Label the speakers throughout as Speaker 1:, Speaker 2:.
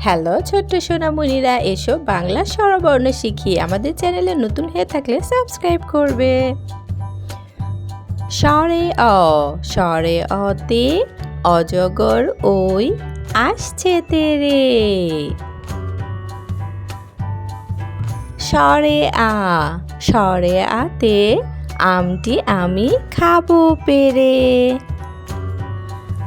Speaker 1: Hello ছোট্ট সোনামণিরা, এসো বাংলা স্বরবর্ণ শিখি আমাদের চ্যানেলে নতুন হয়ে থাকলে সাবস্ক্রাইব করবে। স্বরে অ, স্বরে অতে অজগর ওই আসছে তেরে। স্বরে আ, স্বরে আতে আমটি আমি খাব পেরে।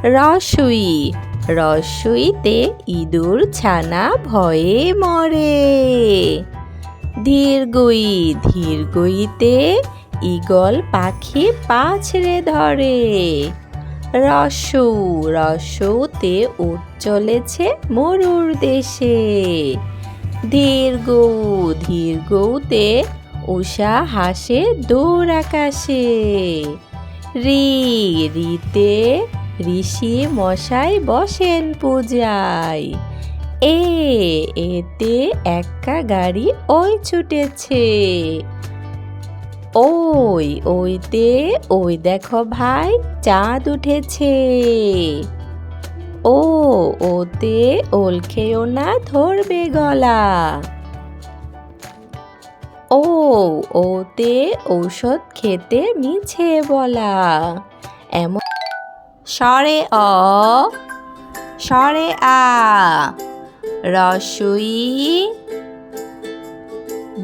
Speaker 1: রসুই রসুইতে ইঁদুর ছানা ভয়ে মরে। ধীরগই ধীরগইতে ঈগল পাখি পাছড়ে ধরে। রসু, রসুতে উঠ চলেছে মরুর দেশে। দীর্ঘ দীর্ঘতে উষা হাসে দূর আকাশে। রি, রিতে ঋষি মশাই বসেন পূজায়। এ, এতে একা গাড়ি ওই ছুটেছে। ওই, ওইতে, ওই দেখো ভাই, চাঁদ উঠেছে। ও, ওতে ওল খেয়েও না ধরবে গলা। ও, ওতে ঔষধ খেতে মিছে বলা। এমন স্বরে অ স্বরে আ রসুই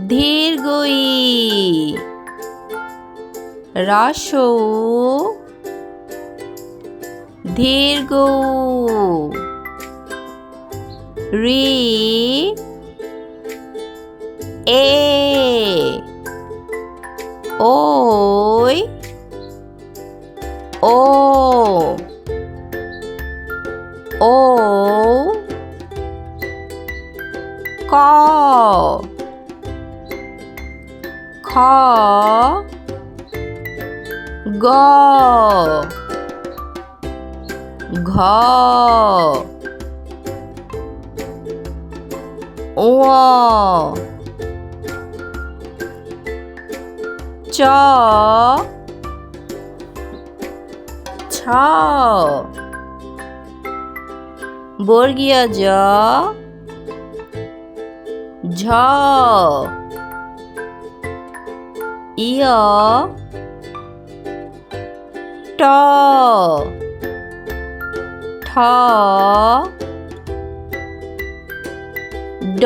Speaker 1: দীর্ঘই রসৌ দীর্ঘ রি এ ওই ও O 거, 거, 거, 거, 워, 저, 저. বর্গীয় জ ঝ ইয় ট ঠ ড।